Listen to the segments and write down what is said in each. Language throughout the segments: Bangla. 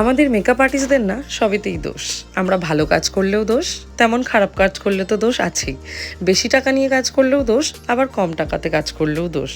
আমাদের মেকআপ আর্টিস্টদের না, সবেতেই দোষ। আমরা ভালো কাজ করলেও দোষ, তেমন খারাপ কাজ করলে তো দোষ আছেই। বেশি টাকা নিয়ে কাজ করলেও দোষ, আবার কম টাকাতে কাজ করলেও দোষ।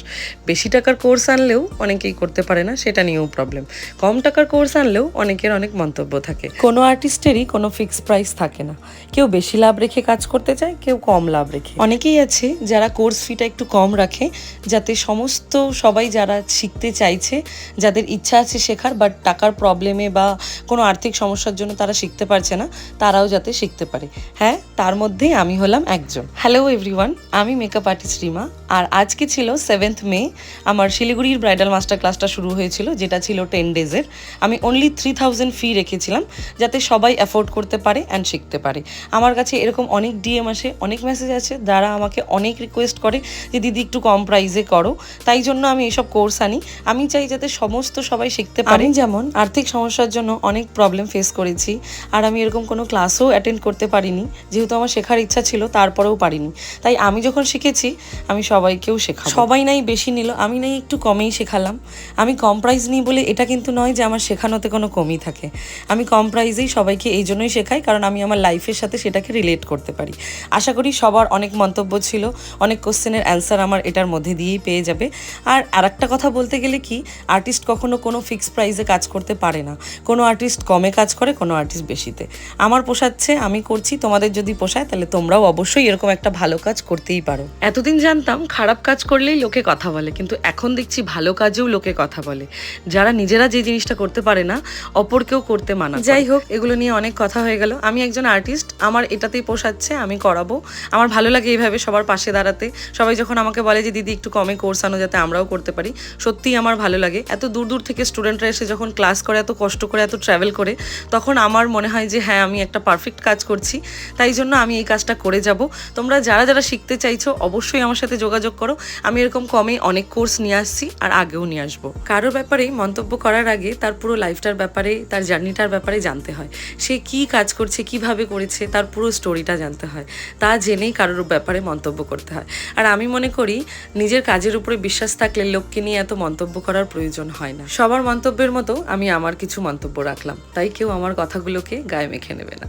বেশি টাকার কোর্স আনলেও অনেকেই করতে পারে না, সেটা নিয়েও প্রবলেম কম টাকার কোর্স আনলেও অনেকের অনেক মন্তব্য থাকে। কোনো আর্টিস্টেরই কোনো ফিক্স প্রাইস থাকে না। কেউ বেশি লাভ রেখে কাজ করতে চায়, কেউ কম লাভ রেখে। অনেকেই আছে যারা কোর্স ফিটা একটু কম রাখে, যাতে সমস্ত সবাই যারা শিখতে চাইছে, যাদের ইচ্ছা আছে শেখার বাট টাকার প্রবলেমে বা কোনো আর্থিক সমস্যার জন্য তারা শিখতে পারছে না তারাও যাতে শিখতে পারে। হ্যাঁ? তার মধ্যেই আমি হলাম একজন। হ্যালো এভরিওয়ান আমি মেকআপ আর্টিস্ট রিমা। আর আজকে ছিল সেভেন্থ মে আমার শিলিগুড়ির ব্রাইডাল মাস্টার ক্লাসটা শুরু হয়েছিল যেটা ছিল টেন ডেজের আমি অনলি থ্রি থাউজেন্ড ফি রেখেছিলাম যাতে সবাই অ্যাফোর্ড করতে পারে অ্যান্ড শিখতে পারে। আমার কাছে এরকম অনেক ডিএম আসে অনেক মেসেজ আছে যারা আমাকে অনেক রিকোয়েস্ট করে যে দিদি একটু কম প্রাইজে করো। তাই জন্য আমি এসব কোর্স আনি। আমি চাই যাতে সমস্ত সবাই শিখতে পারে। যেমন আর্থিক সমস্যার জন্য অনেক প্রবলেম ফেস করেছি। আর আমি এরকম কোনো ক্লাসও অ্যাটেন্ড করতে পারিনি যেহেতু আমার শেখার ইচ্ছা ছিল, তারপরেও পারিনি। তাই আমি যখন শিখেছি, আমি সবাইকেও শেখা সবাই নাই বেশি নিল, আমি নাই একটু কমেই শেখালাম। আমি কম প্রাইস নিই বলে এটা কিন্তু নয় যে আমার শেখানোতে কোনো কমই থাকে। আমি কম প্রাইজেই সবাইকে এই জন্যই শেখাই, কারণ আমি আমার লাইফের সাথে সেটাকে রিলেট করতে পারি। আশা করি সবার অনেক মন্তব্য ছিল, অনেক কোশ্চেনের অ্যান্সার আমার এটার মধ্যে দিয়েই পেয়ে যাবে। আর আরেকটা কথা বলতে গেলে কি আর্টিস্ট কখনো কোনো ফিক্স প্রাইসে কাজ করতে পারে না। কোনো আর্টিস্ট কমে কাজ করে, কোনো আর্টিস্ট বেশিতে। আমার পোষাচ্ছে আমি করছি, তোমাদের যদি পোষায় তাহলে তোমরাও অবশ্যই এরকম একটা ভালো কাজ করতেই পারো। এতদিন জানতাম খারাপ কাজ করলেই লোকে কথা বলে কিন্তু এখন দেখছি ভালো কাজেও লোকে কথা বলে। যারা নিজেরা যে জিনিসটা করতে পারে না অপরকেও করতে মানা যাই হোক এগুলো নিয়ে অনেক কথা হয়ে গেল। আমি একজন আর্টিস্ট আমার এটাতেই পোষাচ্ছে আমি করাবো। আমার ভালো লাগে এইভাবে সবার পাশে দাঁড়াতে। সবাই যখন আমাকে বলে যে দিদি একটু কমে কোর্স আনো যাতে আমরাও করতে পারি সত্যিই আমার ভালো লাগে। এত দূর দূর থেকে স্টুডেন্টরা এসে যখন ক্লাস করে এত কষ্ট করে এত ট্রাভেল করে তখন আমার মনে হয় যে হ্যাঁ আমি একটা পারফেক্ট কাজ করছি। তাই জন্য আমি এই কাজটা করে যাব। তোমরা যারা যারা শিখতে চাইছো, অবশ্যই আমার সাথে যোগাযোগ করো। আমি এরকম কমে অনেক কোর্স নিয়ে আসছি আর আগেও নিয়ে আসব। কারোর ব্যাপারে মন্তব্য করার আগে তার পুরো লাইফটার ব্যাপারে, তার জার্নিটার ব্যাপারে জানতে হয়। সে কি কাজ করছে, কীভাবে করেছে, তার পুরো স্টোরিটা জানতে হয়। তা জেনেই কারোর ব্যাপারে মন্তব্য করতে হয়। আর আমি মনে করি, নিজের কাজের উপরে বিশ্বাস থাকলে লোককে নিয়ে এত মন্তব্য করার প্রয়োজন হয় না। সবার মন্তব্যের মতো আমি আমার কিছু মন্তব্য রাখলাম। তাই কেউ আমার কথাগুলোকে গায়ে মেখে নেবে না।